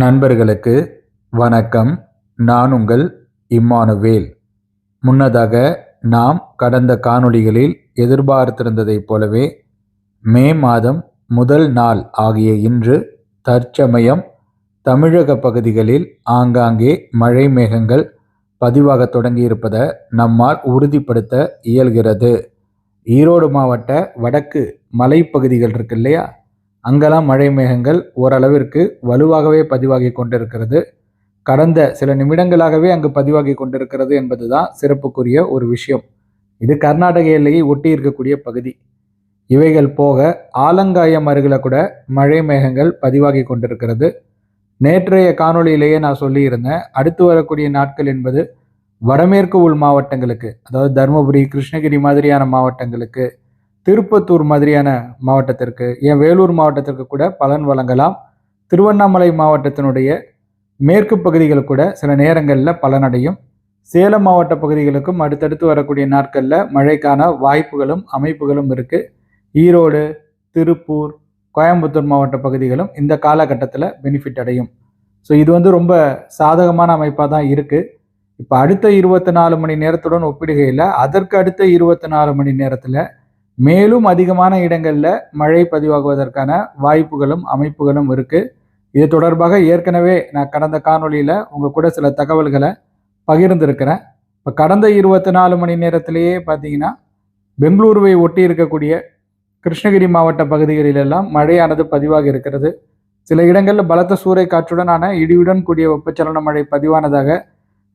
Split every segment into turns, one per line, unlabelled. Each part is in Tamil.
நண்பர்களுக்கு வணக்கம். நான் உங்கள் இம்மானுவேல். முன்னதாக நாம் கடந்த காணொளிகளில் எதிர்பார்த்திருந்ததைப் போலவே மே மாதம் முதல் நாள் ஆகிய இன்று தற்சமயம் தமிழக பகுதிகளில் ஆங்காங்கே மழை மேகங்கள் பதிவாக தொடங்கியிருப்பதை நம்மால் உறுதிப்படுத்த இயல்கிறது. ஈரோடு மாவட்ட வடக்கு மலைப்பகுதிகள் இருக்கு இல்லையா? அங்கெல்லாம் மழை மேகங்கள் ஓரளவிற்கு வலுவாகவே பதிவாகி கொண்டிருக்கிறது. கடந்த சில நிமிடங்களாகவே அங்கு பதிவாகி கொண்டிருக்கிறது என்பதுதான் சிறப்புக்குரிய ஒரு விஷயம். இது கர்நாடக எல்லையை ஒட்டி இருக்கக்கூடிய பகுதி. இவைகள் போக ஆலங்காயம் அருகில் கூட மழை மேகங்கள் பதிவாகி கொண்டிருக்கிறது. நேற்றைய காணொளியிலேயே நான் சொல்லியிருந்தேன் அடுத்து வரக்கூடிய நாட்கள் என்பது வடமேற்கு உள் மாவட்டங்களுக்கு அதாவது தருமபுரி கிருஷ்ணகிரி மாதிரியான மாவட்டங்களுக்கு திருப்பத்தூர் மாதிரியான மாவட்டத்திற்கு ஏன் வேலூர் மாவட்டத்திற்கு கூட பலன் வழங்கலாம். திருவண்ணாமலை மாவட்டத்தினுடைய மேற்கு பகுதிகள் கூட சில நேரங்களில் பலனடையும். சேலம் மாவட்ட பகுதிகளுக்கும் அடுத்தடுத்து வரக்கூடிய நாட்களில் மழைக்கான வாய்ப்புகளும் அமைப்புகளும் இருக்குது ஈரோடு திருப்பூர் கோயம்புத்தூர் மாவட்ட பகுதிகளும் இந்த காலகட்டத்தில் பெனிஃபிட் அடையும். ஸோ இது வந்து ரொம்ப சாதகமான அமைப்பாக தான் இருக்குது இப்போ அடுத்த இருபத்தி நாலு மணி நேரத்துடன் ஒப்பிடுகையில் அதற்கு அடுத்த இருபத்தி நாலு மணி நேரத்தில் மேலும் அதிகமான இடங்களில் மழை பதிவாகுவதற்கான வாய்ப்புகளும் அமைப்புகளும் இருக்குது இது தொடர்பாக ஏற்கனவே நான் கடந்த காணொளியில் உங்கள் கூட சில தகவல்களை பகிர்ந்திருக்கிறேன். இப்போ கடந்த இருபத்தி நாலு மணி நேரத்திலேயே பார்த்தீங்கன்னா பெங்களூருவை ஒட்டி இருக்கக்கூடிய கிருஷ்ணகிரி மாவட்ட பகுதிகளிலெல்லாம் மழையானது பதிவாக இருக்கிறது. சில இடங்களில் பலத்த சூறை காற்றுடனான இடியுடன் கூடிய வெப்பச்சலன மழை பதிவானதாக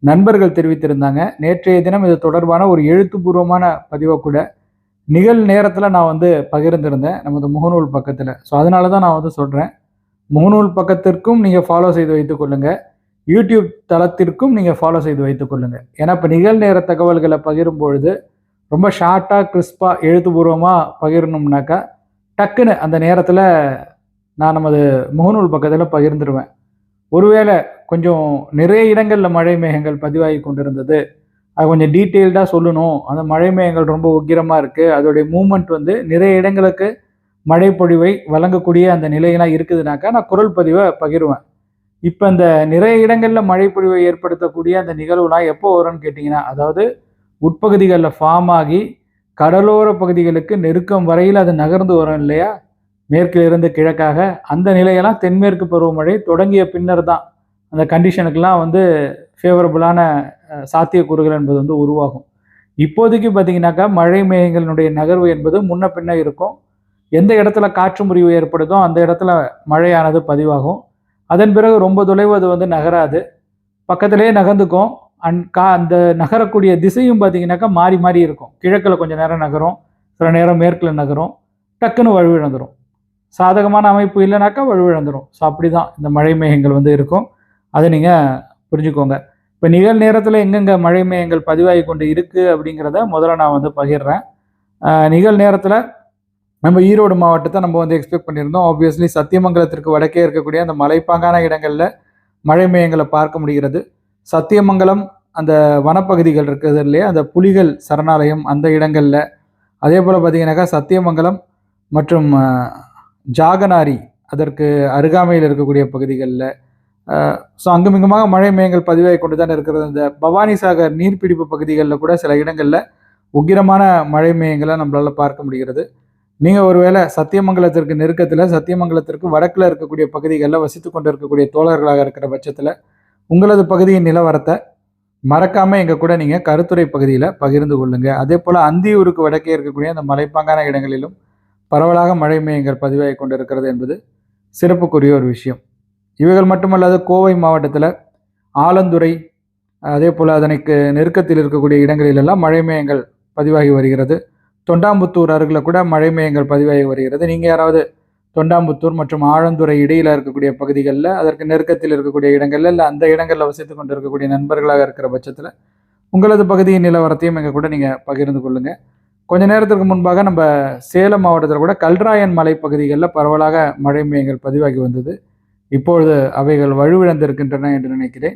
நண்பர்கள் தெரிவித்திருந்தாங்க. நேற்றைய தினம் இது தொடர்பான ஒரு எழுத்துப்பூர்வமான பதிவை கூட நிகழ் நேரத்தில் நான் வந்து பகிர்ந்திருந்தேன். நமது முகநூல் பக்கத்தில். ஸோ அதனால தான் நான் வந்து சொல்கிறேன் முகநூல் பக்கத்திற்கும் நீங்கள் ஃபாலோ செய்து வைத்துக்கொள்ளுங்கள் யூடியூப் தளத்திற்கும் நீங்கள் ஃபாலோ செய்து வைத்துக்கொள்ளுங்கள் ஏன்னா இப்போ நிகழ் நேர தகவல்களை பகிரும் பொழுது ரொம்ப ஷார்ட்டாக கிறிஸ்பாக எழுத்துப்பூர்வமாக பகிரணும்னாக்கா டக்குன்னு அந்த நேரத்தில் நான் நமது முகநூல் பக்கத்தில் பகிர்ந்துருவேன். ஒருவேளை கொஞ்சம் நிறைய இடங்களில் மழை மேகங்கள் பதிவாகி கொண்டிருந்தது. அது கொஞ்சம் டீட்டெயில்டாக சொல்லணும். அந்த மழை மேகங்கள் ரொம்ப உக்கிரமாக இருக்குது அதோடைய மூமெண்ட் வந்து நிறைய இடங்களுக்கு மழை பொழிவை வழங்கக்கூடிய அந்த நிலையெல்லாம் இருக்குதுனாக்கா நான் குரல் பதிவை பகிர்வேன். இப்போ இந்த நிறைய இடங்களில் மழை பொழிவை ஏற்படுத்தக்கூடிய அந்த நிகழ்வுலாம் எப்போ வரும்னு கேட்டிங்கன்னா அதாவது உட்பகுதிகளில் ஃபார்ம் ஆகி கடலோர பகுதிகளுக்கு நெருக்கம் வரையில் அது நகர்ந்து வரும் இல்லையா? மேற்கிலிருந்து கிழக்காக அந்த நிலையெல்லாம் தென்மேற்கு பருவமழை தொடங்கிய பின்னர் தான் அந்த கண்டிஷனுக்கெல்லாம் வந்து ஃபேவரபுளான சாத்தியக்கூறுகள் என்பது வந்து உருவாகும். இப்போதைக்கு பார்த்தீங்கன்னாக்கா மழை மேகங்களினுடைய நகர்வு என்பது முன்ன பின்ன இருக்கும். எந்த இடத்துல காற்று முறிவு ஏற்படுதோ அந்த இடத்துல மழையானது பதிவாகும். அதன் பிறகு ரொம்ப தொலைவு அது வந்து நகராது. பக்கத்திலேயே நகர்ந்துக்கும். அந் கா அந்த நகரக்கூடிய திசையும் பார்த்தீங்கன்னாக்கா மாறி மாறி இருக்கும். கிழக்கில் கொஞ்சம் நேரம் நகரும். சில நேரம் மேற்கில் நகரும். டக்குன்னு வலுவிழந்துடும் சாதகமான அமைப்பு இல்லைனாக்கா வலுவிழந்துடும் ஸோ அப்படி தான் இந்த மழை மேகங்கள் வந்து இருக்கும். அதை நீங்கள் புரிஞ்சுக்கோங்க. இப்போ நிகழ் நேரத்தில் எங்கெங்கே மழை மேயங்கள் பதிவாகி கொண்டு இருக்குது அப்படிங்கிறத முதல்ல நான் வந்து பகிர்றேன். நிகழ் நேரத்தில் நம்ம ஈரோடு மாவட்டத்தை நம்ம வந்து எக்ஸ்பெக்ட் பண்ணியிருந்தோம். ஆப்வியஸ்லி சத்தியமங்கலத்திற்கு வடக்கே இருக்கக்கூடிய அந்த மலைப்பாங்கான இடங்களில் மழை மேயங்களை பார்க்க முடிகிறது. சத்தியமங்கலம் அந்த வனப்பகுதிகள் இருக்கிறது இல்லையா? அந்த புலிகள் சரணாலயம் அந்த இடங்களில். அதே போல் பார்த்தீங்கன்னாக்கா சத்தியமங்கலம் மற்றும் ஜாகனாரி அதற்கு அருகாமையில் இருக்கக்கூடிய பகுதிகளில் ஸோ அங்குமிங்குமாக மழை மேகங்கள் பதிவாகி கொண்டு தான் இருக்கிறது. இந்த பவானி சாகர் நீர்பிடிப்பு பகுதிகளில் கூட சில இடங்களில் உக்கிரமான மழை மேகங்களை நம்மளால் பார்க்க முடிகிறது. நீங்கள் ஒருவேளை சத்தியமங்கலத்திற்கு நெருக்கத்தில் சத்தியமங்கலத்திற்கு வடக்கில் இருக்கக்கூடிய பகுதிகளில் வசித்து கொண்டு இருக்கக்கூடிய தோழர்களாக இருக்கிற பட்சத்தில் உங்களது பகுதியின் நிலவரத்தை மறக்காமல் எங்கள் கூட நீங்கள் கருத்துறை பகுதியில் பகிர்ந்து கொள்ளுங்கள் அதே போல் அந்தியூருக்கு வடக்கே இருக்கக்கூடிய அந்த மலைப்பாங்கான இடங்களிலும் பரவலாக மழை மேகங்கள் பதிவாகி கொண்டு இருக்கிறது என்பது சிறப்புக்குரிய ஒரு விஷயம். இவைகள் மட்டுமல்லாது கோவை மாவட்டத்தில் ஆலந்துறை அதே போல் அதனைக்கு நெருக்கத்தில் இருக்கக்கூடிய இடங்களிலெல்லாம் மழை மேயங்கள் பதிவாகி வருகிறது. தொண்டாம்புத்தூர் அருகில் கூட மழை மேயங்கள் பதிவாகி வருகிறது. நீங்கள் யாராவது தொண்டாம்புத்தூர் மற்றும் ஆழந்துறை இடையில் இருக்கக்கூடிய பகுதிகளில் அதற்கு நெருக்கத்தில் இருக்கக்கூடிய இடங்களில் இல்லை அந்த இடங்களில் வசித்து கொண்டு இருக்கக்கூடிய நண்பர்களாக இருக்கிற பட்சத்தில் உங்களது பகுதியின் நிலவரத்தையும் எங்கள் கூட நீங்கள் பகிர்ந்து கொள்ளுங்கள் கொஞ்ச நேரத்திற்கு முன்பாக நம்ம சேலம் மாவட்டத்தில் கூட கல்ராயன் மலை பகுதிகளில் பரவலாக மழை மேயங்கள் பதிவாகி வந்தது. இப்பொழுது அவைகள் வலுவிழந்திருக்கின்றன என்று நினைக்கிறேன்.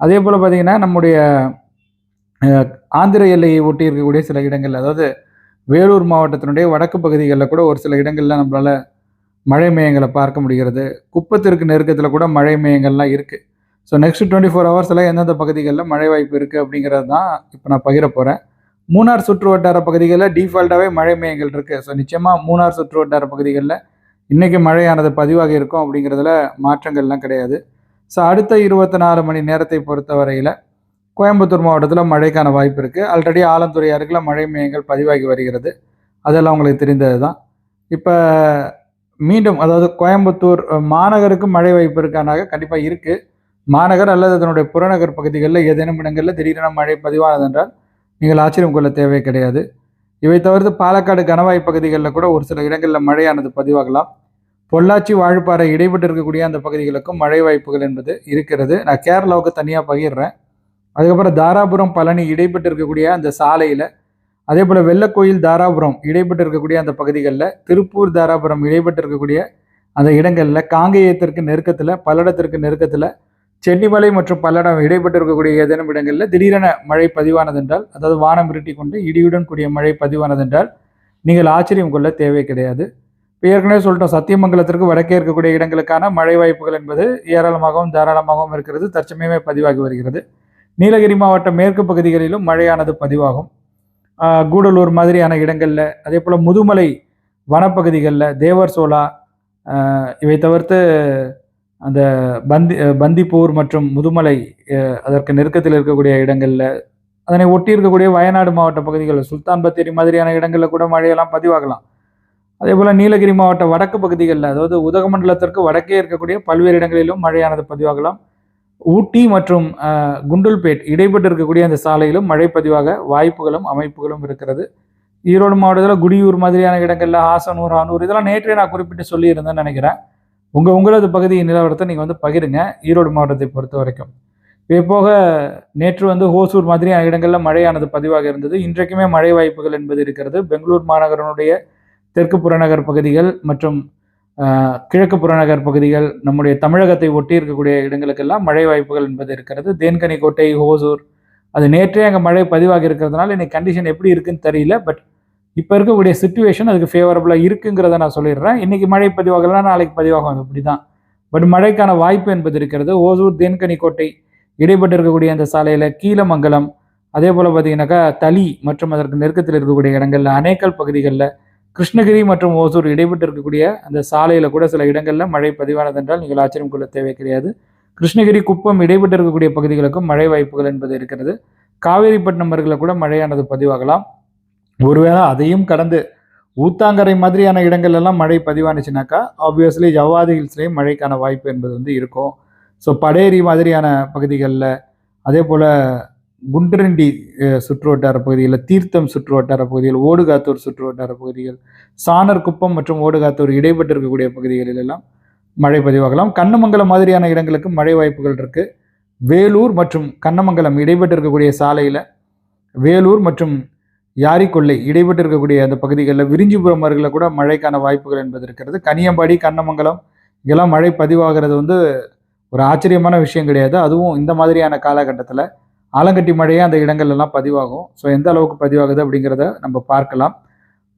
அதே போல் பார்த்திங்கன்னா நம்முடைய ஆந்திர எல்லையை ஒட்டி இருக்கக்கூடிய சில இடங்கள் அதாவது வேலூர் மாவட்டத்தினுடைய வடக்கு பகுதிகளில் கூட ஒரு சில இடங்களில் நம்மளால் மழை மேயங்களை பார்க்க முடிகிறது. குப்பத்திற்கு நெருக்கத்தில் கூட மழை மேயங்கள்லாம் இருக்குது ஸோ நெக்ஸ்ட் டுவெண்ட்டி ஃபோர் ஹவர்ஸில் எந்தெந்த பகுதிகளில் மழை வாய்ப்பு இருக்குது அப்படிங்கிறது தான் இப்போ நான் பகிர போகிறேன் மூணார் சுற்று வட்டார பகுதிகளில் டிஃபால்ட்டாகவே மழை மேயங்கள் இருக்குது ஸோ நிச்சயமாக மூணார் சுற்று வட்டார பகுதிகளில் இன்றைக்கி மழையானது பதிவாக இருக்கும் அப்படிங்கிறதுல மாற்றங்கள்லாம் கிடையாது. ஸோ அடுத்த இருபத்தி நாலு மணி நேரத்தை பொறுத்த வரையில் கோயம்புத்தூர் மாவட்டத்தில் மழைக்கான வாய்ப்பு இருக்குது ஆல்ரெடி ஆலந்துறை அருகில் மழை மையங்கள் பதிவாகி வருகிறது. அதெல்லாம் உங்களுக்கு தெரிந்தது தான் இப்போ மீண்டும் அதாவது கோயம்புத்தூர் மாநகருக்கு மழை வாய்ப்பு இருக்கானாக கண்டிப்பாக இருக்குது மாநகர் அல்லது அதனுடைய புறநகர் பகுதிகளில் ஏதேனும் இடங்களில் திடீரென மழை பதிவானதென்றால் நீங்கள் ஆச்சரியம் கொள்ள தேவை கிடையாது. இவை தவிர்த்து பாலக்காடு கனவாய் பகுதிகளில் கூட ஒரு சில இடங்களில் மழையானது பதிவாகலாம். பொள்ளாச்சி வாழப்பாறை இடைப்பட்டு இருக்கக்கூடிய அந்த பகுதிகளுக்கும் மழை வாய்ப்புகள் என்பது இருக்கிறது. நான் கேரளாவுக்கு தனியாக பகிர்றேன். அதுக்கப்புறம் தாராபுரம் பழனி இடைப்பட்டு இருக்கக்கூடிய அந்த சாலையில் அதே போல் வெள்ளக்கோயில் தாராபுரம் இடைப்பட்டு இருக்கக்கூடிய அந்த பகுதிகளில் திருப்பூர் தாராபுரம் இடைப்பட்டு இருக்கக்கூடிய அந்த இடங்களில் காங்கேயத்திற்கு நெருக்கத்தில் பல்லடத்திற்கு நெருக்கத்தில் சென்னிமலை மற்றும் பல்லடம் இடைப்பட்டு இருக்கக்கூடிய ஏதேனும் இடங்களில் திடீரென மழை பதிவானதென்றால் அதாவது வானம் இருட்டி கொண்டு இடியுடன் கூடிய மழை பதிவானதென்றால் நீங்கள் ஆச்சரியம் கொள்ள தேவை கிடையாது. இப்போ ஏற்கனவே சொல்லிட்டோம் சத்தியமங்கலத்திற்கு வடக்கே இருக்கக்கூடிய இடங்களுக்கான மழை வாய்ப்புகள் என்பது ஏராளமாகவும் தாராளமாகவும் இருக்கிறது. தற்சமயமே பதிவாகி வருகிறது. நீலகிரி மாவட்ட மேற்கு பகுதிகளிலும் மழையானது பதிவாகும். கூடலூர் மாதிரியான இடங்களில் அதே போல் முதுமலை வனப்பகுதிகளில் தேவர் சோலா இவை தவிர்த்து அந்த பந்தி பந்திப்பூர் மற்றும் முதுமலை அதற்கு நெருக்கத்தில் இருக்கக்கூடிய இடங்களில் அதனை ஒட்டி இருக்கக்கூடிய வயநாடு மாவட்ட பகுதிகளில் சுல்தான் பத்தேரி மாதிரியான இடங்களில் கூட மழையெல்லாம் பதிவாகலாம். அதே போல் நீலகிரி மாவட்ட வடக்கு பகுதிகளில் அதாவது உதகமண்டலத்திற்கு வடக்கே இருக்கக்கூடிய பல்வேறு இடங்களிலும் மழையானது பதிவாகலாம். ஊட்டி மற்றும் குண்டுல்பேட் இடைப்பட்டு இருக்கக்கூடிய அந்த சாலையிலும் மழை பதிவாக வாய்ப்புகளும் அமைப்புகளும் இருக்கிறது. ஈரோடு மாவட்டத்தில் குடியூர் மாதிரியான இடங்களில் ஆசனூர் ஆனூர் இதெல்லாம் நேற்றே நான் குறிப்பிட்டு சொல்லியிருந்தேன்னு நினைக்கிறேன். உங்கள் உங்களது பகுதியின் நிலவரத்தை நீங்கள் வந்து பகிருங்க. ஈரோடு மாவட்டத்தை பொறுத்த வரைக்கும். இதே போக நேற்று வந்து ஹோசூர் மாதிரியான இடங்களில் மழையானது பதிவாக இருந்தது. இன்றைக்குமே மழை வாய்ப்புகள் என்பது இருக்கிறது. பெங்களூர் மாநகரனுடைய தெற்கு புறநகர் பகுதிகள் மற்றும் கிழக்கு புறநகர் பகுதிகள் நம்முடைய தமிழகத்தை ஒட்டி இருக்கக்கூடிய இடங்களுக்கெல்லாம் மழை வாய்ப்புகள் என்பது இருக்கிறது. தேன்கனி கோட்டை ஹோசூர் அது நேற்றே அங்கே மழை பதிவாகி இருக்கிறதுனால இன்னைக்கு கண்டிஷன் எப்படி இருக்குன்னு தெரியல. பட் இப்போ இருக்கக்கூடிய சுச்சுவேஷன் அதுக்கு ஃபேவரபுளாக இருக்குங்கிறத நான் சொல்லிடுறேன். இன்றைக்கி மழை பதிவாகலாம் நாளைக்கு பதிவாகும். அப்படி தான் பட் மழைக்கான வாய்ப்பு என்பது இருக்கிறது. ஓசூர் தேன்கனி கோட்டை இடைப்பட்டு இருக்கக்கூடிய அந்த சாலையில் கீழமங்கலம் அதே போல் பார்த்தீங்கன்னாக்கா தளி மற்றும் அதற்கு நெருக்கத்தில் இருக்கக்கூடிய இடங்களில் அணைக்கல் பகுதிகளில் கிருஷ்ணகிரி மற்றும் ஓசூர் இடைப்பட்டு இருக்கக்கூடிய அந்த சாலையில் கூட சில இடங்களில் மழை பதிவானதென்றால் நீங்கள் ஆச்சரியம் கொள்ள தேவை கிடையாது கிருஷ்ணகிரி குப்பம் இடைப்பட்டு இருக்கக்கூடிய பகுதிகளுக்கும் மழை வாய்ப்புகள் என்பது இருக்கிறது. காவேரிப்பட்டினம் அருகில் கூட மழையானது பதிவாகலாம். ஒருவேளை அதையும் கடந்து ஊத்தாங்கரை மாதிரியான இடங்கள் எல்லாம் மழை பதிவானுச்சுனாக்கா ஆப்வியஸ்லி ஜவ்வாதி ஹில்ஸ்லேயும் மழைக்கான வாய்ப்பு என்பது வந்து இருக்கும். ஸோ படேரி மாதிரியான பகுதிகளில் அதே போல் குண்டரண்டி சுற்று வட்டார பகுதிகளில் தீர்த்தம் சுற்று வட்டார பகுதிகள் ஓடுகாத்தூர் சுற்று வட்டார பகுதிகள் சாணர் குப்பம் மற்றும் ஓடுகாத்தூர் இடைப்பட்டு இருக்கக்கூடிய பகுதிகளில் எல்லாம் மழை பதிவாகலாம். கண்ணமங்கலம் மாதிரியான இடங்களுக்கு மழை வாய்ப்புகள் இருக்குது வேலூர் மற்றும் கண்ணமங்கலம் இடைப்பட்டு இருக்கக்கூடிய சாலையில் வேலூர் மற்றும் யாரிக்கொள்ளை இடைப்பட்டு இருக்கக்கூடிய அந்த பகுதிகளில் விரிஞ்சிபுரம் அருகில் கூட மழைக்கான வாய்ப்புகள் என்பது இருக்கிறது. கனியம்பாடி கண்ணமங்கலம் இதெல்லாம் மழை பதிவாகிறது வந்து ஒரு ஆச்சரியமான விஷயம் கிடையாது. அதுவும் இந்த மாதிரியான காலகட்டத்தில் ஆலங்கட்டி மழையே அந்த இடங்கள்ல எல்லாம் பதிவாகும். ஸோ எந்த அளவுக்கு பதிவாகுது அப்படிங்கிறத நம்ம பார்க்கலாம்.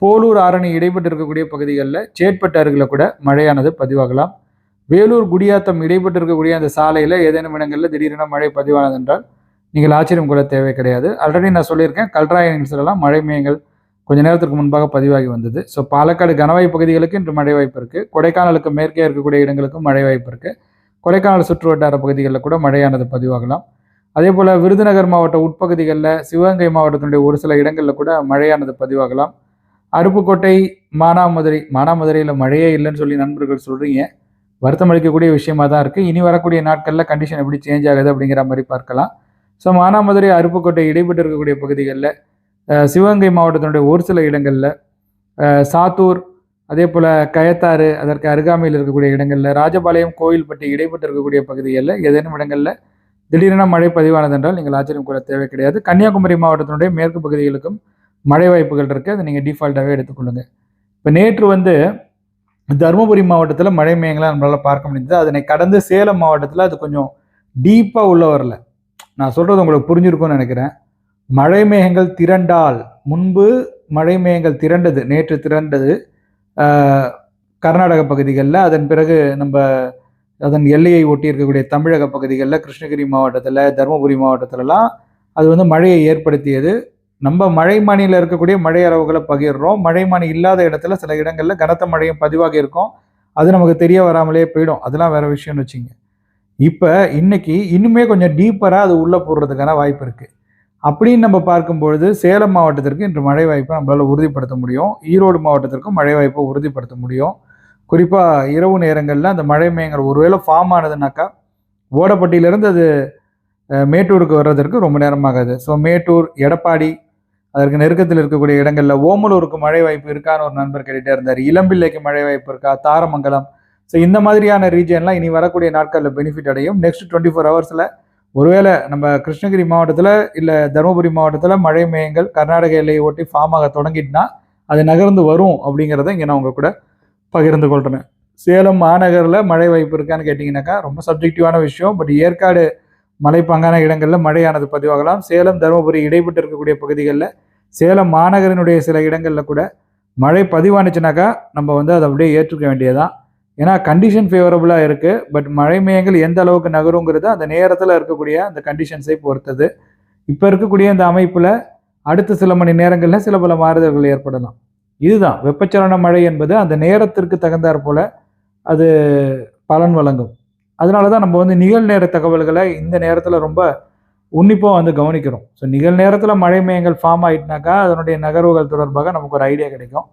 போலூர் ஆரணி இடைப்பட்டு இருக்கக்கூடிய பகுதிகளில் சேட்பட்டு அருகில் கூட மழையானது பதிவாகலாம். வேலூர் குடியாத்தம் இடைப்பட்டு இருக்கக்கூடிய அந்த சாலையில் ஏதேனும் இடங்களில் திடீரென மழை பதிவானது என்றால் நீங்கள் ஆச்சரியம் கொள்ள தேவை கிடையாது. ஆல்ரெடி நான் சொல்லியிருக்கேன் கல்ராயன்ஸ்லாம் மழை மேயங்கள் கொஞ்ச நேரத்திற்கு முன்பாக பதிவாகி வந்தது. ஸோ பாலக்காடு கனவாய் பகுதிகளுக்கு இன்று மழை வாய்ப்பு இருக்குது கொடைக்கானலுக்கு மேற்கே இருக்கக்கூடிய இடங்களுக்கும் மழை வாய்ப்பு இருக்குது கொடைக்கானல் சுற்று வட்டார பகுதிகளில் கூட மழையானது பதிவாகலாம். அதே போல் விருதுநகர் மாவட்ட உட்பகுதிகளில் சிவகங்கை மாவட்டத்தினுடைய ஒரு சில இடங்களில் கூட மழையானது பதிவாகலாம். அருப்புக்கோட்டை மானாமதுரை மானாமதுரையில் மழையே இல்லைன்னு சொல்லி நண்பர்கள் சொல்கிறீங்க வருத்தம் அளிக்கக்கூடிய விஷயமா தான் இருக்குது இனி வரக்கூடிய நாட்களில் கண்டிஷன் எப்படி சேஞ்ச் ஆகுது அப்படிங்கிற மாதிரி பார்க்கலாம். ஸோ மானாமதுரை அருப்புக்கோட்டை இடைப்பட்டு இருக்கக்கூடிய பகுதிகளில் சிவகங்கை மாவட்டத்தினுடைய ஒரு சில இடங்களில் சாத்தூர் அதே போல் கயத்தாறு அதற்கு அருகாமையில் இருக்கக்கூடிய இடங்களில் ராஜபாளையம் கோயில்பட்டி இடைப்பட்டு இருக்கக்கூடிய பகுதிகளில் ஏதேனும் இடங்களில் திடீரென மழை பதிவானது என்றால் நீங்கள் ஆச்சரியம் கொள்ள தேவை கிடையாது. கன்னியாகுமரி மாவட்டத்தினுடைய மேற்கு பகுதிகளுக்கும் மழை வாய்ப்புகள் இருக்குது அதை நீங்கள் டிஃபால்ட்டாகவே எடுத்துக்கொள்ளுங்க. இப்போ நேற்று வந்து தருமபுரி மாவட்டத்தில் மழை மேயங்களை நம்மளால் பார்க்க முடிஞ்சது அதனை கடந்து சேலம் மாவட்டத்தில் அது கொஞ்சம் டீப்பாக உள்ள வரல. நான் சொல்கிறது உங்களுக்கு புரிஞ்சிருக்கும்னு நினைக்கிறேன். மழை மேகங்கள் திரண்டால் முன்பு மழை மேகங்கள் திரண்டது நேற்று திரண்டது கர்நாடக பகுதிகளில். அதன் பிறகு நம்ம அதன் எல்லையை ஒட்டி இருக்கக்கூடிய தமிழக பகுதிகளில் கிருஷ்ணகிரி மாவட்டத்தில் தருமபுரி மாவட்டத்திலலாம் அது வந்து மழையை ஏற்படுத்தியது. நம்ம மழை மானியில் இருக்கக்கூடிய மழை அளவுகளை பகிர்றோம். மழை மானி இல்லாத இடத்துல சில இடங்களில் கனத்த மழையும் பதிவாக இருக்கும். அது நமக்கு தெரிய வராமலே போயிடும். அதெல்லாம் வேற விஷயம்னு வச்சுங்க. இப்போ இன்னைக்கு இன்னுமே கொஞ்சம் டீப்பராக அது உள்ளே போடுறதுக்கான வாய்ப்பு இருக்குது அப்படின்னு நம்ம பார்க்கும்பொழுது சேலம் மாவட்டத்திற்கு இன்று மழை வாய்ப்பை நம்மளால் உறுதிப்படுத்த முடியும். ஈரோடு மாவட்டத்திற்கும் மழை வாய்ப்பை உறுதிப்படுத்த முடியும். குறிப்பாக இரவு நேரங்களில் அந்த மழை மேகங்கள் ஒருவேளை ஃபார்ம் ஆனதுனாக்கா ஓடப்பட்டியிலேருந்து அது மேட்டூருக்கு வர்றதற்கு ரொம்ப நேரமாகாது ஸோ மேட்டூர் எடப்பாடி அதற்கு நெருக்கத்தில் இருக்கக்கூடிய இடங்களில் ஓமலூருக்கு மழை வாய்ப்பு இருக்கான்னு ஒரு நண்பர் கேட்டுட்டே இருந்தார். இளம்பிள்ளைக்கு மழை வாய்ப்பு இருக்கா? தாரமங்கலம். ஸோ இந்த மாதிரியான ரீஜன்லாம் இனி வரக்கூடிய நாட்களில் பெனிஃபிட் அடையும். நெக்ஸ்ட் டுவெண்ட்டி ஃபோர் ஹவர்ஸில் ஒருவேளை நம்ம கிருஷ்ணகிரி மாவட்டத்தில் இல்லை தருமபுரி மாவட்டத்தில் மழை மேயங்கள் கர்நாடக எல்லையை ஒட்டி ஃபார்ம் ஆக தொடங்கிட்டுனா அது நகர்ந்து வரும் அப்படிங்கிறத இங்கே நான் உங்கள் கூட பகிர்ந்து கொள்கிறேன் சேலம் மாநகரில் மழை வாய்ப்பு இருக்கான்னு கேட்டிங்கனாக்கா ரொம்ப சப்ஜெக்டிவான விஷயம். பட் ஏற்காடு மலைப்பாங்கான இடங்களில் மழையானது பதிவாகலாம். சேலம் தருமபுரி இடைப்பட்டு இருக்கக்கூடிய பகுதிகளில் சேலம் மாநகரினுடைய சில இடங்களில் கூட மழை பதிவானுச்சுனாக்கா நம்ம வந்து அதை அப்படியே ஏற்றுக்க வேண்டியதுதான். ஏன்னா கண்டிஷன் ஃபேவரபுளாக இருக்குது பட் மழை மேகங்கள் எந்த அளவுக்கு நகருங்கிறது அந்த நேரத்தில் இருக்கக்கூடிய அந்த கண்டிஷன்ஸை பொறுத்தது. இப்போ இருக்கக்கூடிய இந்த அமைப்பில் அடுத்த சில மணி நேரங்களில் சில பல மாறுதல்கள் ஏற்படலாம். இதுதான். வெப்பச்சலன மழை என்பது அந்த நேரத்திற்கு தகுந்தாற் போல அது பலன் வழங்கும். அதனால தான் நம்ம வந்து நிகழ்நேர தகவல்களை இந்த நேரத்தில் ரொம்ப உன்னிப்பாக வந்து கவனிக்கிறோம். ஸோ நிகழ்நேரத்தில் மழை மேகங்கள் ஃபார்ம் ஆகிட்டுனாக்கா அதனுடைய நகர்வுகள் தொடர்பாக நமக்கு ஒரு ஐடியா கிடைக்கும்.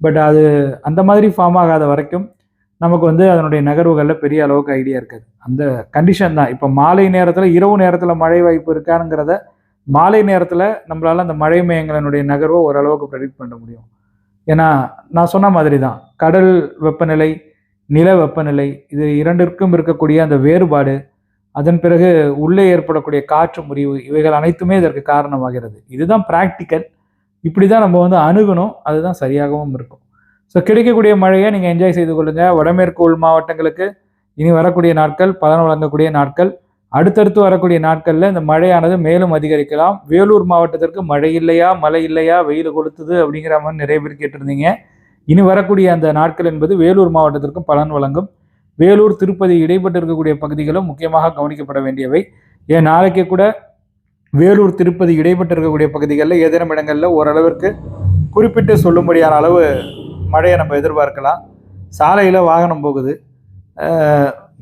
பட் அது அந்த மாதிரி ஃபார்ம் ஆகாத வரைக்கும் நமக்கு வந்து அதனுடைய நகர்வுகளில் பெரிய அளவுக்கு ஐடியா இருக்காது. அந்த கண்டிஷன் தான். இப்போ மாலை நேரத்தில் இரவு நேரத்தில் மழை வாய்ப்பு இருக்கானுங்கிறத மாலை நேரத்தில் நம்மளால் அந்த மழை மேகங்களினுடைய நகர்வை ஓரளவுக்கு ப்ரெடிக்ட் பண்ண முடியும். ஏன்னா நான் சொன்ன மாதிரி தான் கடல் வெப்பநிலை நில வெப்பநிலை இது இரண்டிற்கும் இருக்கக்கூடிய அந்த வேறுபாடு அதன் பிறகு உள்ளே ஏற்படக்கூடிய காற்று முறிவு இவைகள் அனைத்துமே இதற்கு காரணமாகிறது. இதுதான் ப்ராக்டிக்கல் இப்படி தான் நம்ம வந்து அணுகணும் அதுதான் சரியாகவும் இருக்கும். ஸோ கிடைக்கக்கூடிய மழையை நீங்கள் என்ஜாய் செய்து கொள்ளுங்கள் வடமேற்கு உள் மாவட்டங்களுக்கு இனி வரக்கூடிய நாட்கள் பலன் வழங்கக்கூடிய நாட்கள். அடுத்தடுத்து வரக்கூடிய நாட்களில் இந்த மழையானது மேலும் அதிகரிக்கலாம். வேலூர் மாவட்டத்திற்கு மழை இல்லையா மழை இல்லையா வெயில் கொளுத்துது அப்படிங்கிற மாதிரி நிறைய பேர் கேட்டிருந்தீங்க. இனி வரக்கூடிய அந்த நாட்கள் என்பது வேலூர் மாவட்டத்திற்கும் பலன் வழங்கும். வேலூர் திருப்பதி இடைப்பட்டு இருக்கக்கூடிய பகுதிகளும் முக்கியமாக கவனிக்கப்பட வேண்டியவை. ஏன் நாளைக்கு கூட வேலூர் திருப்பதி இடைப்பட்டு இருக்கக்கூடிய பகுதிகளில் ஏதேனும் இடங்களில் ஓரளவிற்கு குறிப்பிட்டு சொல்லும்படியான அளவு மழையை நம்ம எதிர்பார்க்கலாம். சாலையில் வாகனம் போகுது.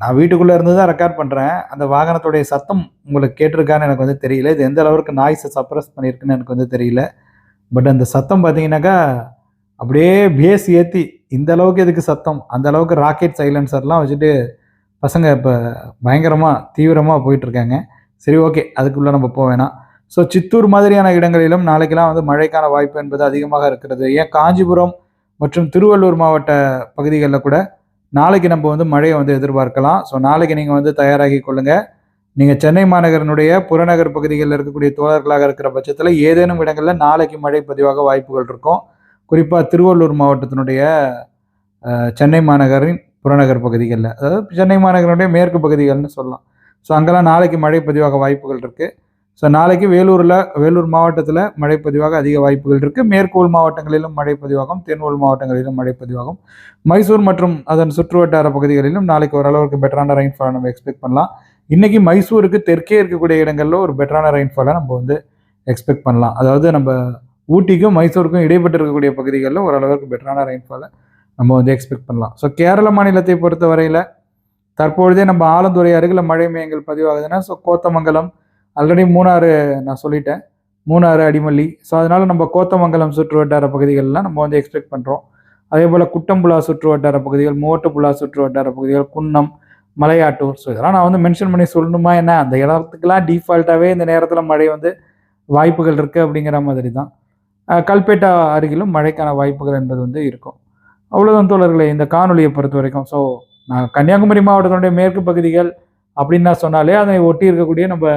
நான் வீட்டுக்குள்ளே இருந்து தான் ரெக்கார்ட் பண்ணுறேன் அந்த வாகனத்துடைய சத்தம் உங்களுக்கு கேட்டிருக்கான்னு எனக்கு வந்து தெரியல. இது எந்த அளவுக்கு நாய்ஸை சப்ரஸ் பண்ணியிருக்குன்னு எனக்கு வந்து தெரியல. பட் அந்த சத்தம் பார்த்தீங்கன்னாக்கா அப்படியே பேஸ் ஏற்றி இந்த அளவுக்கு எதுக்கு சத்தம்? அந்த அளவுக்கு ராக்கெட் சைலன்சர்லாம் வச்சுட்டு பசங்க இப்போ பயங்கரமாக தீவிரமாக போயிட்டுருக்காங்க. சரி ஓகே அதுக்குள்ளே நம்ம போக வேணாம். ஸோ சித்தூர் மாதிரியான இடங்களிலும் நாளைக்கெல்லாம் வந்து மழைக்கான வாய்ப்பு என்பது அதிகமாக இருக்கிறது. ஏன்? காஞ்சிபுரம் மற்றும் திருவள்ளூர் மாவட்ட பகுதிகளில் கூட நாளைக்கு நம்ம வந்து மழையை வந்து எதிர்பார்க்கலாம். ஸோ நாளைக்கு நீங்கள் வந்து தயாராகி கொள்ளுங்கள் நீங்கள் சென்னை மாநகரனுடைய புறநகர் பகுதிகளில் இருக்கக்கூடிய தோழர்களாக இருக்கிற பட்சத்தில் ஏதேனும் இடங்களில் நாளைக்கு மழை பதிவாக வாய்ப்புகள் இருக்கும். குறிப்பாக திருவள்ளூர் மாவட்டத்தினுடைய சென்னை மாநகரின் புறநகர் பகுதிகளில். அதாவது சென்னை மாநகரனுடைய மேற்கு பகுதிகள்னு சொல்லலாம். ஸோ அங்கெல்லாம் நாளைக்கு மழை பதிவாக வாய்ப்புகள் இருக்குது ஸோ நாளைக்கு வேலூரில் வேலூர் மாவட்டத்தில் மழை பதிவாக அதிக வாய்ப்புகள் இருக்குது மேற்கோள் மாவட்டங்களிலும் மழை பதிவாகும் தென் மாவட்டங்களிலும் மழை பதிவாகும் மைசூர் மற்றும் அதன் சுற்றுவட்டார பகுதிகளிலும் நாளைக்கு ஓரளவுக்கு பெட்டரான ரெயின்ஃபால் நம்ம எக்ஸ்பெக்ட் பண்ணலாம். இன்றைக்கி மைசூருக்கு தெற்கே இருக்கக்கூடிய இடங்களில் ஒரு பெட்டரான ரெயின்ஃபாலை நம்ம வந்து எக்ஸ்பெக்ட் பண்ணலாம். அதாவது நம்ம ஊட்டிக்கும் மைசூருக்கும் இடைப்பட்டு இருக்கக்கூடிய பகுதிகளில் ஓரளவுக்கு பெட்டரான ரெயின்ஃபாலை நம்ம வந்து எக்ஸ்பெக்ட் பண்ணலாம். ஸோ கேரள மாநிலத்தை பொறுத்த வரையில் தற்பொழுதே நம்ம ஆலந்துறை அருகில் மழை மேயங்கள் பதிவாகுதுன்னா ஸோ கோத்தமங்கலம் ஆல்ரெடி மூணாறு நான் சொல்லிட்டேன். மூணாறு அடிமல்லி. ஸோ அதனால் நம்ம கோத்தமங்கலம் சுற்று வட்டார பகுதிகளெலாம் நம்ம வந்து எக்ஸ்பெக்ட் பண்ணுறோம் அதே போல் குட்டம்புலா சுற்று வட்டார பகுதிகள் மூவட்டுப்புலா சுற்று வட்டார பகுதிகள் குன்னம் மலையாட்டூர். ஸோ இதெல்லாம் நான் வந்து மென்ஷன் பண்ணி சொல்லணுமா என்ன? அந்த இடத்துக்குலாம் டிஃபால்ட்டாகவே இந்த நேரத்தில் மழை வந்து வாய்ப்புகள் இருக்குது அப்படிங்கிற மாதிரி தான் கல்பேட்டா அருகிலும் மழைக்கான வாய்ப்புகள் என்பது வந்து இருக்கும். அவ்வளோதான் தோழர்களே இந்த காணொலியை பொறுத்த வரைக்கும். ஸோ நான் கன்னியாகுமரி மாவட்டத்தினுடைய மேற்கு பகுதிகள் அப்படின்னு நான் சொன்னாலே அதை ஒட்டி இருக்கக்கூடிய நம்ம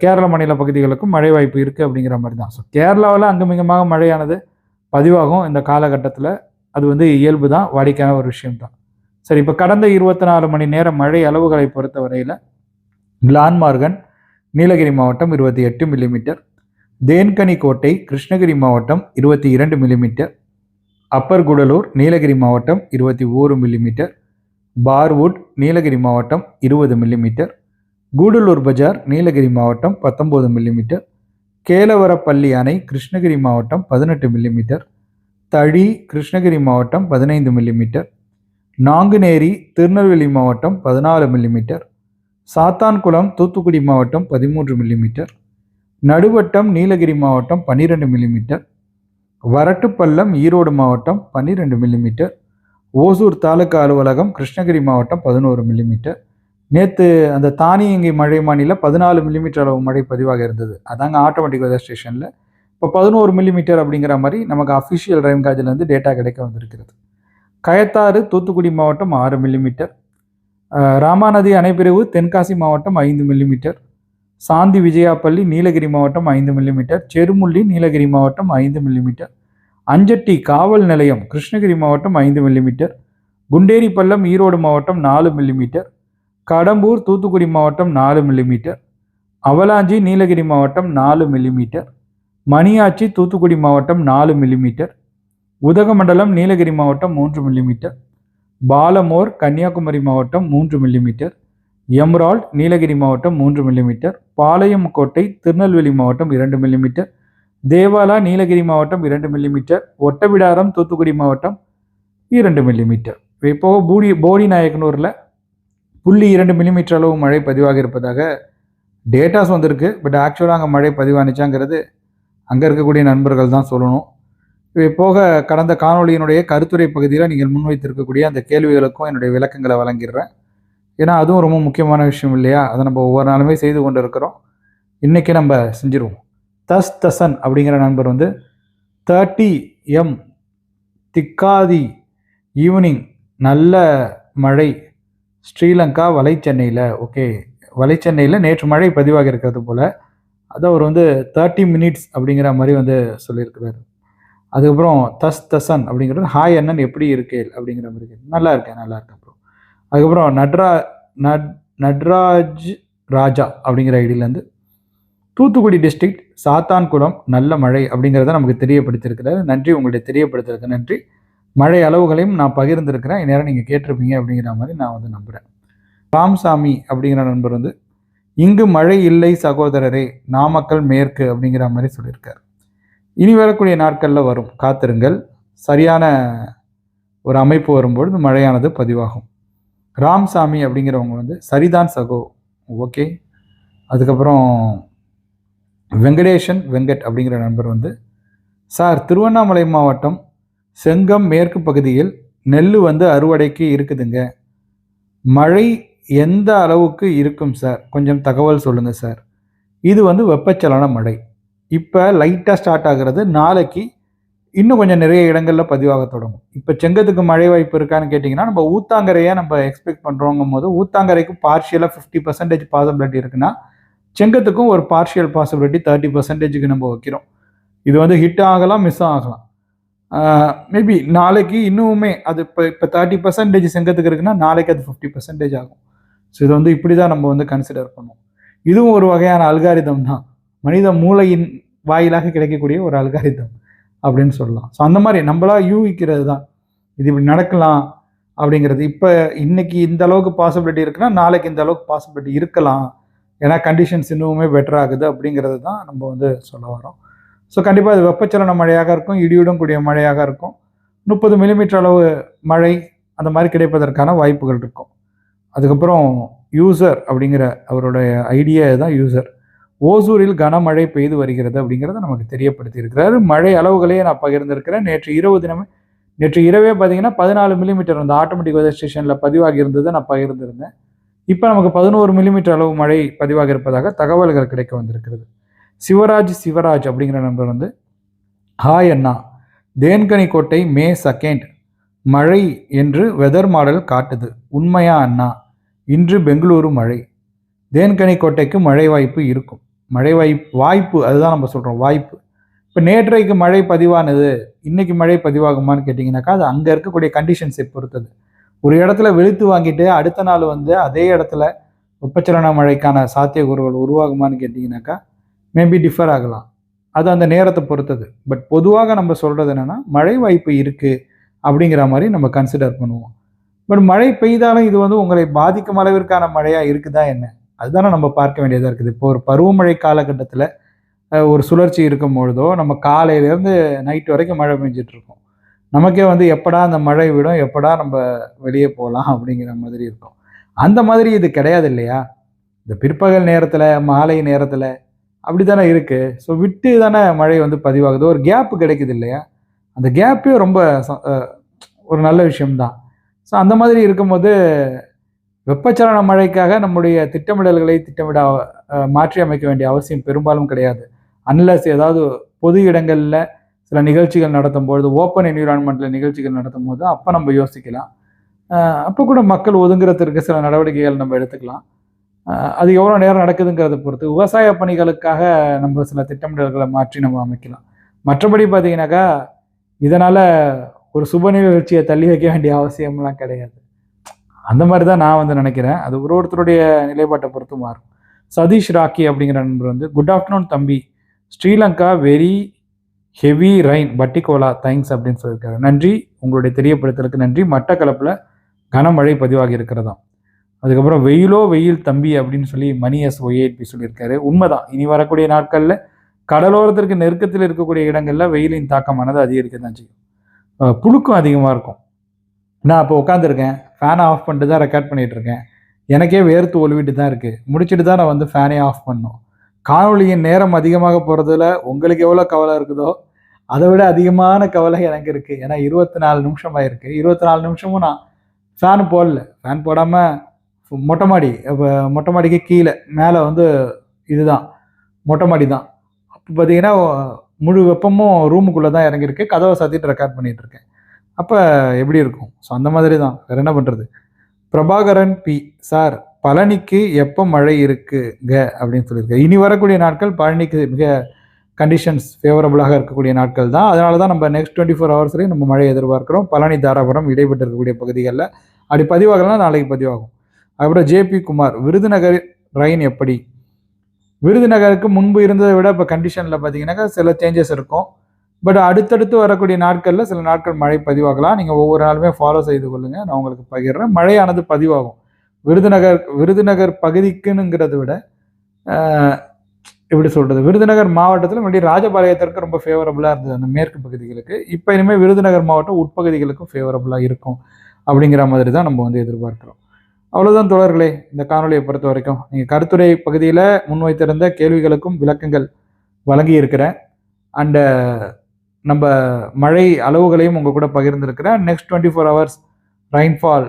கேரள மாநில பகுதிகளுக்கும் மழை வாய்ப்பு இருக்குது அப்படிங்கிற மாதிரி தான் ஸோ கேரளாவில் அங்குமிகமாக மழையானது பதிவாகும். இந்த காலகட்டத்தில் அது வந்து இயல்பு தான் வாடிக்கையான ஒரு விஷயம் தான் சரி இப்போ கடந்த இருபத்தி நாலு மணி நேரம் மழை அளவுகளை பொறுத்த வரையில் லான்மார்கன் நீலகிரி மாவட்டம் இருபத்தி எட்டு மில்லிமீட்டர் தேன்கனி கோட்டை கிருஷ்ணகிரி மாவட்டம் இருபத்தி இரண்டு மில்லிமீட்டர் அப்பர் குடலூர் நீலகிரி மாவட்டம் இருபத்தி ஓரு மில்லிமீட்டர் பார்வுட் நீலகிரி மாவட்டம் இருபது மில்லிமீட்டர் கூடலூர் பஜார் நீலகிரி மாவட்டம் பத்தொம்போது மில்லிமீட்டர் கேலவரப்பள்ளி அணை கிருஷ்ணகிரி மாவட்டம் பதினெட்டு மில்லிமீட்டர் தழி கிருஷ்ணகிரி மாவட்டம் பதினைந்து மில்லிமீட்டர் நாங்குநேரி திருநெல்வேலி மாவட்டம் பதினாலு மில்லிமீட்டர் சாத்தான்குளம் தூத்துக்குடி மாவட்டம் பதிமூன்று மில்லிமீட்டர் நடுவட்டம் நீலகிரி மாவட்டம் பன்னிரெண்டு மில்லிமீட்டர் வரட்டுப்பள்ளம் ஈரோடு மாவட்டம் பன்னிரெண்டு மில்லிமீட்டர் ஓசூர் தாலுகா அலுவலகம் கிருஷ்ணகிரி மாவட்டம் பதினோரு மில்லிமீட்டர் நேற்று அந்த தானியங்கி மழை மாநில பதினாலு மில்லிமீட்டர் அளவு மழை பதிவாக இருந்தது. அதாங்க ஆட்டோமேட்டிக் வெதர் ஸ்டேஷனில் இப்போ பதினோரு மில்லிமீட்டர் அப்படிங்கிற மாதிரி நமக்கு அஃபிஷியல் ரெயின்காஜிலேருந்து டேட்டா கிடைக்க வந்திருக்கிறது. கயத்தாறு தூத்துக்குடி மாவட்டம் ஆறு மில்லிமீட்டர் ராமாநதி அணைப்பிரிவு தென்காசி மாவட்டம் ஐந்து மில்லிமீட்டர் சாந்தி விஜயாப்பள்ளி நீலகிரி மாவட்டம் ஐந்து மில்லிமீட்டர் செருமுள்ளி நீலகிரி மாவட்டம் ஐந்து மில்லிமீட்டர் அஞ்சட்டி காவல் நிலையம் கிருஷ்ணகிரி மாவட்டம் ஐந்து மில்லிமீட்டர் குண்டேரிப்பள்ளம் ஈரோடு மாவட்டம் நாலு மில்லிமீட்டர் கடம்பூர் தூத்துக்குடி மாவட்டம் நாலு மில்லிமீட்டர் அவலாஞ்சி நீலகிரி மாவட்டம் நாலு மில்லிமீட்டர் மணியாச்சி தூத்துக்குடி மாவட்டம் நாலு மில்லிமீட்டர் உதகமண்டலம் நீலகிரி மாவட்டம் மூன்று மில்லிமீட்டர் பாலமோர் கன்னியாகுமரி மாவட்டம் மூன்று மில்லிமீட்டர் எம்ரால்ட் நீலகிரி மாவட்டம் மூன்று மில்லிமீட்டர் பாளையம் கோட்டை திருநெல்வேலி மாவட்டம் இரண்டு மில்லிமீட்டர் தேவாலா நீலகிரி மாவட்டம் இரண்டு மில்லிமீட்டர் ஒட்டபிடாரம் தூத்துக்குடி மாவட்டம் இரண்டு மில்லிமீட்டர் இப்போ பூடி போடி நாயக்கனூரில் புள்ளி இரண்டு மில்லிமீட்டர் அளவு மழை பதிவாக இருப்பதாக டேட்டாஸ் வந்திருக்கு. பட் ஆக்சுவலாக அங்கே மழை பதிவானுச்சாங்கிறது அங்கே இருக்கக்கூடிய நண்பர்கள் தான் சொல்லணும். இவை போக கடந்த காணொளியினுடைய கருத்துரை பகுதியில் நீங்கள் முன்வைத்திருக்கக்கூடிய அந்த கேள்விகளுக்கும் என்னுடைய விளக்கங்களை வழங்கிடுறேன். ஏன்னா அதுவும் ரொம்ப முக்கியமான விஷயம் இல்லையா? அதை நம்ம ஒவ்வொரு நாளுமே செய்து கொண்டு இருக்கிறோம் இன்றைக்கி நம்ம செஞ்சிருவோம். தஸ் தசன் அப்படிங்கிற நண்பர் வந்து தேர்ட்டி எம் திக்காதி ஈவினிங் நல்ல மழை ஸ்ரீலங்கா வலைச்சென்னையில் ஓகே வலைச்சென்னையில் நேற்று மழை பதிவாக இருக்கிறது போல் அதை அவர் வந்து தேர்ட்டி மினிட்ஸ் அப்படிங்கிற மாதிரி வந்து சொல்லியிருக்கிறாரு. அதுக்கப்புறம் தஸ் தசன் அப்படிங்கிறது ஹாய் அண்ணன் எப்படி இருக்கேள்? அப்படிங்கிற மாதிரி நல்லா இருக்கேன் நல்லா இருக்கேன் அப்புறம் அதுக்கப்புறம் நட்ரா நட் நட்ராஜ் ராஜா அப்படிங்கிற ஐடியிலேருந்து தூத்துக்குடி டிஸ்ட்ரிக்ட் சாத்தான்குளம் நல்ல மழை அப்படிங்கிறத நமக்கு தெரியப்படுத்தியிருக்கிறாரு. நன்றி உங்களுடைய தெரியப்படுத்துறதுக்கு நன்றி. மழை அளவுகளையும் நான் பகிர்ந்திருக்கிறேன். இந்நேரம் நீங்கள் கேட்டிருப்பீங்க அப்படிங்கிற மாதிரி நான் வந்து நம்புகிறேன் ராம்சாமி அப்படிங்கிற நண்பர் வந்து இங்கு மழை இல்லை சகோதரரே நாமக்கல் மேற்கு அப்படிங்கிற மாதிரி சொல்லியிருக்கார். இனி வரக்கூடிய நாட்களில் வரும். காத்திருங்கள். சரியான ஒரு அமைப்பு வரும்பொழுது மழையானது பதிவாகும். ராம்சாமி அப்படிங்கிறவங்க வந்து சரிதான் சகோ ஓகே. அதுக்கப்புறம் வெங்கடேஷன் வெங்கட் அப்படிங்கிற நண்பர் வந்து சார் திருவண்ணாமலை மாவட்டம் செங்கம் மேற்கு பகுதியில் நெல் வந்து அறுவடைக்கு இருக்குதுங்க. மழை எந்த அளவுக்கு இருக்கும் சார் கொஞ்சம் தகவல் சொல்லுங்கள் சார் இது வந்து வெப்பச்சலன மழை. இப்போ லைட்டாக ஸ்டார்ட் ஆகிறது நாளைக்கு இன்னும் கொஞ்சம் நிறைய இடங்களில் பதிவாக தொடங்கும். இப்போ செங்கத்துக்கு மழை வாய்ப்பு இருக்கான்னு கேட்டிங்கன்னா நம்ம ஊத்தாங்கரையை நம்ம எக்ஸ்பெக்ட் பண்ணுறோங்கும் போது ஊத்தாங்கரைக்கு பார்ஷியலாக ஃபிஃப்டி பர்சன்டேஜ் பாசிபிலிட்டி இருக்குன்னா செங்கத்துக்கும் ஒரு பார்ஷியல் பாசிபிலிட்டி தேர்ட்டி பர்சன்டேஜுக்கு நம்ம வைக்கிறோம். இது வந்து ஹிட் ஆகலாம் மிஸ் ஆகலாம். மேபி நாளைக்கு இன்னுமே அது இப்போ இப்போ தேர்ட்டி பர்சன்டேஜ் செங்கத்துக்கு இருக்குன்னா நாளைக்கு அது ஃபிஃப்டி பர்சன்டேஜ் ஆகும். ஸோ இது வந்து இப்படி தான் நம்ம வந்து கன்சிடர் பண்ணுவோம். இதுவும் ஒரு வகையான அல்காரிதம் தான். மனித மூளையின் வாயிலாக கிடைக்கக்கூடிய ஒரு அல்காரிதம் அப்படின்னு சொல்லலாம். ஸோ அந்த மாதிரி நம்மளா யூகிக்கிறது தான். இது இப்படி நடக்கலாம் அப்படிங்கிறது. இப்போ இன்னைக்கு இந்த அளவுக்கு பாசிபிலிட்டி இருக்குன்னா நாளைக்கு இந்த அளவுக்கு பாசிபிலிட்டி இருக்கலாம். ஏன்னா கண்டிஷன்ஸ் இன்னுமே பெட்டர் ஆகுது அப்படிங்கிறது தான் நம்ம வந்து சொல்ல வரோம் ஸோ கண்டிப்பாக அது வெப்பச்சலன மழையாக இருக்கும் இடியுடன் கூடிய மழையாக இருக்கும். முப்பது மில்லிமீட்டர் அளவு மழை அந்த மாதிரி கிடைப்பதற்கான வாய்ப்புகள் இருக்கும். அதுக்கப்புறம் யூசர் அப்படிங்கிற அவருடைய ஐடியா தான் யூசர் ஓசூரில் கனமழை பெய்து வருகிறது அப்படிங்கிறத நமக்கு தெரியப்படுத்தி இருக்கிறாரு மழை அளவுகளையே நான் பகிர்ந்திருக்கிறேன். நேற்று இரவு தினமே நேற்று இரவே பார்த்தீங்கன்னா பதினாலு மில்லிமீட்டர் அந்த ஆட்டோமேட்டிக் வெதர் ஸ்டேஷனில் பதிவாகி இருந்ததை நான் பகிர்ந்திருந்தேன். இப்போ நமக்கு பதினோரு மில்லிமீட்டர் அளவு மழை பதிவாக இருப்பதாக தகவல்கள் கிடைக்க வந்திருக்கிறது. சிவராஜ் சிவராஜ் அப்படிங்கிற நண்பர் வந்து ஹாய் அண்ணா தேன்கனிக்கோட்டை மே செகண்ட் மழை என்று வெதர் மாடல் காட்டுது. உண்மையா அண்ணா? இன்று பெங்களூரு மழை. தேன்கனிக்கோட்டைக்கு மழை வாய்ப்பு இருக்கும். மழை வாய்ப்பு வாய்ப்பு அதுதான் நம்ம சொல்கிறோம் வாய்ப்பு. இப்போ நேற்றைக்கு மழை பதிவானது இன்னைக்கு மழை பதிவாகுமான்னு கேட்டிங்கனாக்கா அது அங்கே இருக்கக்கூடிய கண்டிஷன்ஸை பொறுத்தது. ஒரு இடத்துல வெளுத்து வாங்கிட்டு அடுத்த நாள் வந்து அதே இடத்துல வெப்பச்சலன மழைக்கான சாத்தியக்கூறுகள் உருவாகுமான்னு கேட்டிங்கனாக்கா மேபி டிஃபர் ஆகலாம். அது அந்த நேரத்தை பொறுத்தது. பட் பொதுவாக நம்ம சொல்கிறது என்னென்னா மழை வாய்ப்பு இருக்குது அப்படிங்கிற மாதிரி நம்ம கன்சிடர் பண்ணுவோம். பட் மழை பெய்தாலும் இது வந்து உங்களை பாதிக்கும் அளவிற்கான மழையாக இருக்குதா என்ன? அதுதானே நம்ம பார்க்க வேண்டியதாக இருக்குது. இப்போ ஒரு பருவமழை காலகட்டத்தில் ஒரு சுழற்சி இருக்கும் பொழுதோ நம்ம காலையிலேருந்து நைட் வரைக்கும் மழை பெஞ்சிட்ருக்கோம் நமக்கே வந்து எப்படா அந்த மழை விடும் எப்படா நம்ம வெளியே போகலாம் அப்படிங்கிற மாதிரி இருக்கும். அந்த மாதிரி இது கிடையாது இல்லையா? இந்த பிற்பகல் நேரத்தில் மாலை நேரத்தில் அப்படி தானே இருக்குது ஸோ விட்டு தானே மழை வந்து பதிவாகுது? ஒரு கேப்பு கிடைக்குது இல்லையா? அந்த கேப்பே ரொம்ப ஒரு நல்ல விஷயம்தான். ஸோ அந்த மாதிரி இருக்கும்போது வெப்பச்சலன மழைக்காக நம்முடைய திட்டமிடல்களை திட்டமிட மாற்றி அமைக்க வேண்டிய அவசியம் பெரும்பாலும் கிடையாது. அன்லஸ் ஏதாவது பொது இடங்களில் சில நிகழ்ச்சிகள் நடத்தும் பொழுது ஓப்பன் என்விரான்மெண்ட்டில் நிகழ்ச்சிகள் நடத்தும் போது அப்போ நம்ம யோசிக்கலாம். அப்போ கூட மக்கள் ஒதுங்குறதுக்கு சில நடவடிக்கைகள் நம்ம எடுத்துக்கலாம். அது எவ்வளோ நேரம் நடக்குதுங்கிறத பொறுத்து விவசாய பணிகளுக்காக நம்ம சில திட்டமிடல்களை மாற்றி நம்ம அமைக்கலாம். மற்றபடி பார்த்தீங்கன்னாக்கா இதனால் ஒரு சுப நிகழ்ச்சியை தள்ளி வைக்க வேண்டிய அவசியம்லாம் கிடையாது. அந்த மாதிரி தான் நான் வந்து நினைக்கிறேன். அது ஒரு ஒருத்தருடைய நிலைப்பாட்டை பொறுத்து மாறும். சதீஷ் ராக்கி அப்படிங்கிற நண்பர் வந்து குட் ஆஃப்டர்நூன் தம்பி. Sri Lanka very heavy rain Batticaloa thanks. அப்படின்னு சொல்லியிருக்காரு. நன்றி. உங்களுடைய தெரியப்படுத்தலுக்கு நன்றி. மட்டக்களப்பில் கனமழை பதிவாகி இருக்கிறதாம். அதுக்கப்புறம் வெயிலோ வெயில் தம்பி அப்படின்னு சொல்லி மணி எஸ் ஒய்ஏபி சொல்லியிருக்காரு. உண்மைதான். இனி வரக்கூடிய நாட்களில் கடலோரத்திற்கு நெருக்கத்தில் இருக்கக்கூடிய இடங்களில் வெயிலின் தாக்கமானது அதிகரிக்க தான் செய்யும். புழுக்கம் அதிகமாக இருக்கும். நான் இப்போ உட்காந்துருக்கேன் ஃபேனை ஆஃப் பண்ணிட்டு தான் ரெக்கார்ட் பண்ணிகிட்டு இருக்கேன். எனக்கே வேர்த்து ஒழுவிட்டு தான் இருக்குது முடிச்சுட்டு தான் நான் வந்து ஃபேனே ஆஃப் பண்ணும் காணொலியின் நேரம் அதிகமாக போகிறதுல உங்களுக்கு எவ்வளோ கவலை இருக்குதோ அதை விட அதிகமான கவலை எனக்கு இருக்குது ஏன்னா இருபத்தி நாலு நிமிஷம் ஆயிருக்கு இருபத்தி நாலு நிமிஷமும் நான் ஃபேன் போடல. ஃபேன் போடாமல் மொட்டை மாடி இப்போ மொட்டை மாடிக்கு கீழே மேலே வந்து இதுதான் மொட்டை மாடி தான் அப்போ பார்த்தீங்கன்னா முழு வெப்பமும் ரூமுக்குள்ளே தான் இறங்கியிருக்கு. கதவை சாத்திட்டு ரெக்கார்ட் பண்ணிகிட்டு இருக்கேன். அப்போ எப்படி இருக்கும்? ஸோ அந்த மாதிரி தான் வேறு என்ன பண்ணுறது பிரபாகரன் பி சார் பழனிக்கு எப்போ மழை இருக்குங்க அப்படின்னு சொல்லியிருக்கேன் இனி வரக்கூடிய நாட்கள் பழனிக்கு மிக கண்டிஷன்ஸ் ஃபேவரபுளாக இருக்கக்கூடிய நாட்கள் தான். அதனால தான் நம்ம நெக்ஸ்ட் டுவெண்ட்டி ஃபோர் ஹவர்ஸ்லேயும் நம்ம மழை எதிர்பார்க்குறோம். பழனி தாராபுரம் இடைப்பட்டு இருக்கக்கூடிய பகுதிகளில். அப்படி பதிவாகலாம் நாளைக்கு பதிவாகும். அதுக்கப்புறம் ஜேபி குமார் விருதுநகர் ரயின் எப்படி? விருதுநகருக்கு முன்பு இருந்ததை விட இப்போ கண்டிஷனில் பார்த்தீங்கன்னாக்கா சில சேஞ்சஸ் இருக்கும். பட் அடுத்தடுத்து வரக்கூடிய நாட்களில் சில நாட்கள் மழை பதிவாகலாம். நீங்கள் ஒவ்வொரு நாளுமே ஃபாலோ செய்து கொள்ளுங்கள் நான் உங்களுக்கு பகிர்றேன். மழையானது பதிவாகும். விருதுநகர் விருதுநகர் பகுதிக்குன்னுங்கிறத விட எப்படி சொல்கிறது விருதுநகர் மாவட்டத்தில் முன்னாடி ராஜபாளையத்திற்கு ரொம்ப ஃபேவரபுளாக இருந்தது. அந்த மேற்கு பகுதிகளுக்கு. இப்போ இனிமேல் விருதுநகர் மாவட்டம் உட்பகுதிகளுக்கும் ஃபேவரபுளாக இருக்கும். அப்படிங்கிற மாதிரி தான் நம்ம வந்து எதிர்பார்க்குறோம். அவ்வளோதான் தொடர்களே இந்த காணொலியை பொறுத்த வரைக்கும் நீங்கள் கருத்துரை பகுதியில் முன்வைத்திருந்த கேள்விகளுக்கும் விளக்கங்கள் வழங்கி இருக்கிறேன் அண்டு uh, நம்ம மழை அளவுகளையும் உங்கள் கூட பகிர்ந்துருக்கிறேன். Next twenty four hours rainfall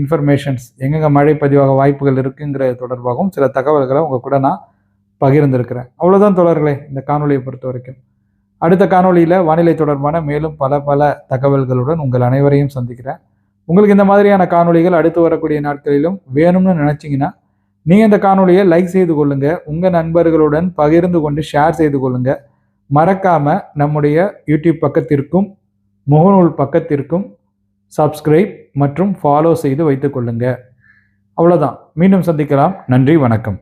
informations எங்கெங்கே மழை பதிவாக வாய்ப்புகள் இருக்குங்கிற தொடர்பாகவும் சில தகவல்களை உங்கள் கூட நான் பகிர்ந்திருக்கிறேன். அவ்வளோதான் தொடர்களே இந்த காணொலியை பொறுத்த வரைக்கும் அடுத்த காணொலியில் வானிலை தொடர்பான மேலும் பல பல தகவல்களுடன் உங்கள் அனைவரையும் சந்திக்கிறேன். உங்களுக்கு இந்த மாதிரியான காணொலிகள் அடுத்து வரக்கூடிய நாட்களிலும் வேணும்னு நினச்சிங்கன்னா நீங்கள் இந்த காணொலியை லைக் செய்து கொள்ளுங்கள் உங்கள் நண்பர்களுடன் பகிர்ந்து கொண்டு ஷேர் செய்து கொள்ளுங்கள் மறக்காமல் நம்முடைய யூடியூப் பக்கத்திற்கும் முகநூல் பக்கத்திற்கும் சப்ஸ்கிரைப் மற்றும் ஃபாலோ செய்து வைத்துக்கொள்ளுங்கள் அவ்வளோதான் மீண்டும் சந்திக்கலாம். நன்றி வணக்கம்.